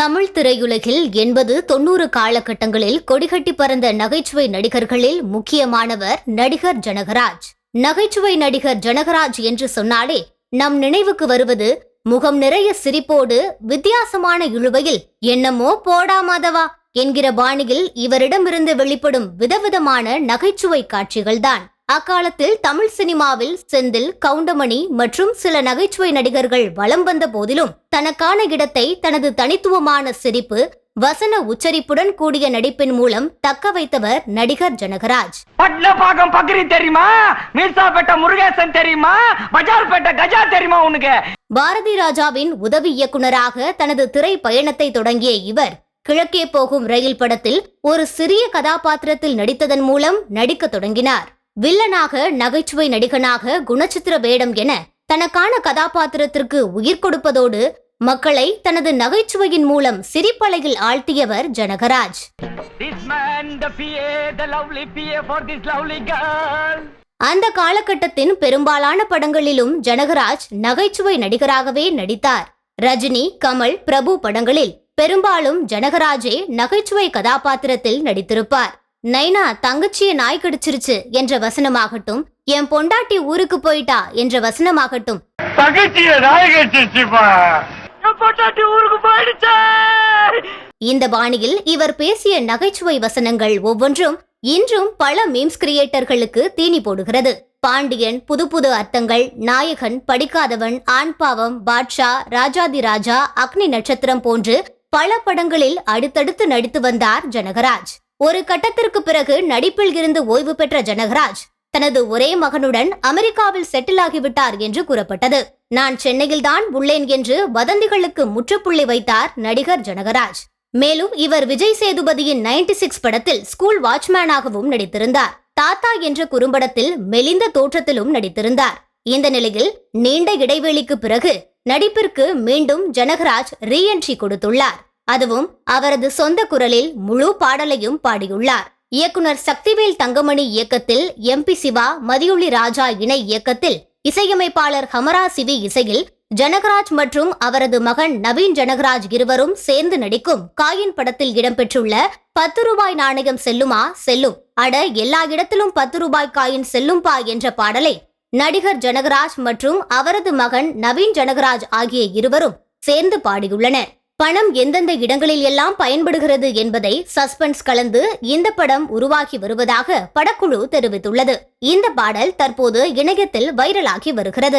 தமிழ் திரையுலகில் எண்பது தொன்னூறு காலகட்டங்களில் கொடிகட்டி பறந்த நகைச்சுவை நடிகர்களில் முக்கியமானவர் நடிகர் ஜனகராஜ். நகைச்சுவை நடிகர் ஜனகராஜ் என்று சொன்னாலே நம் நினைவுக்கு வருவது முகம் நிறைய சிரிப்போடு வித்தியாசமான இழுவையில் என்னமோ போடா மாதவா என்கிற பாணியில் இவரிடமிருந்து வெளிப்படும் விதவிதமான நகைச்சுவை காட்சிகள்தான். அக்காலத்தில் தமிழ் சினிமாவில் செந்தில் கவுண்டமணி மற்றும் சில நகைச்சுவை நடிகர்கள் வலம் வந்த போதிலும் தனக்கான இடத்தை தனது தனித்துவமான சிரிப்பு வசன உச்சரிப்புடன் கூடிய நடிப்பின் மூலம் தக்க வைத்தவர் நடிகர் ஜனகராஜ். பக்ரி தெரியுமா? மீர்சாப்பேட்டை முருகேசன் தெரியுமா? பஜார்பேட்டை கஜா தெரியுமா உனக்கு? பாரதி ராஜாவின் உதவி இயக்குனராக தனது திரை பயணத்தை தொடங்கிய இவர் கிழக்கே போகும் ரயில் படத்தில் ஒரு சிறிய கதாபாத்திரத்தில் நடித்ததன் மூலம் நடிக்கத் தொடங்கினார். வில்லனாக நகைச்சுவை நடிகனாக குணச்சித்திர வேடம் என தனக்கான கதாபாத்திரத்திற்கு உயிர் கொடுப்பதோடு மக்களை தனது நகைச்சுவையின் மூலம் சிரிப்பலையில் ஆழ்த்தியவர் ஜனகராஜ். அந்த காலகட்டத்தின் பெரும்பாலான படங்களிலும் ஜனகராஜ் நகைச்சுவை நடிகராகவே நடித்தார். ரஜினி கமல் பிரபு படங்களில் பெரும்பாலும் ஜனகராஜே நகைச்சுவை கதாபாத்திரத்தில் நடித்திருப்பார். நைனா தங்கச்சிய நாய் கடிச்சிருச்சு என்ற வசனமாகட்டும் என் பொண்டாட்டி ஊருக்கு போயிட்டா என்ற வசனமாகட்டும். இந்த பாணியில் இவர் பேசிய நகைச்சுவை வசனங்கள் ஒவ்வொன்றும் இன்றும் பல மீம்ஸ் கிரியேட்டர்களுக்கு தீனி போடுகிறது. பாண்டியன் புது புது அர்த்தங்கள் நாயகன் படிக்காதவன் ஆண்பாவம் பாட்ஷா ராஜாதி ராஜா அக்னி நட்சத்திரம் போன்று பல படங்களில் அடுத்தடுத்து நடித்து வந்தார் ஜனகராஜ். ஒரு கட்டத்திற்கு பிறகு நடிப்பில் இருந்து ஓய்வு பெற்ற ஜனகராஜ் தனது ஒரே மகனுடன் அமெரிக்காவில் செட்டில் ஆகிவிட்டார் என்று கூறப்பட்டது. நான் சென்னையில்தான் உள்ளேன் என்று வதந்திகளுக்கு முற்றுப்புள்ளி வைத்தார் நடிகர் ஜனகராஜ். மேலும் இவர் விஜய் சேதுபதியின் 96 சிக்ஸ் படத்தில் ஸ்கூல் வாட்ச்மேனாகவும் நடித்திருந்தார். தாத்தா என்ற குறும்படத்தில் மெலிந்த தோற்றத்திலும் நடித்திருந்தார். இந்த நிலையில் நீண்ட இடைவெளிக்கு பிறகு நடிப்பிற்கு மீண்டும் ஜனகராஜ் ரீஎன்ட்ரி கொடுத்துள்ளார். அதுவும் அவரது சொந்த குரலில் முழு பாடலையும் பாடியுள்ளார். இயக்குனர் சக்திவேல் தங்கமணி இயக்கத்தில் எம்பி சிவா மதியுள்ளி ராஜா இணை இயக்கத்தில் இசையமைப்பாளர் ஹமரா சிவி இசையில் ஜனகராஜ் மற்றும் அவரது மகன் நவீன் ஜனகராஜ் இருவரும் சேர்ந்து நடிக்கும் காயின் படத்தில் இடம்பெற்றுள்ள பத்து ரூபாய் நாணயம் செல்லுமா? செல்லும். அட எல்லா இடத்திலும் பத்து ரூபாய் காயின் செல்லும்பா என்ற பாடலை நடிகர் ஜனகராஜ் மற்றும் அவரது மகன் நவீன் ஜனகராஜ் ஆகிய இருவரும் சேர்ந்து பாடியுள்ளனர். பணம் எந்தெந்த இடங்களில் எல்லாம் பயன்படுகிறது என்பதை சஸ்பென்ஸ் கலந்து இந்த படம் உருவாகி வருவதாக படக்குழு தெரிவித்துள்ளது. இந்த பாடல் தற்போது இணையத்தில் வைரலாகி வருகிறது.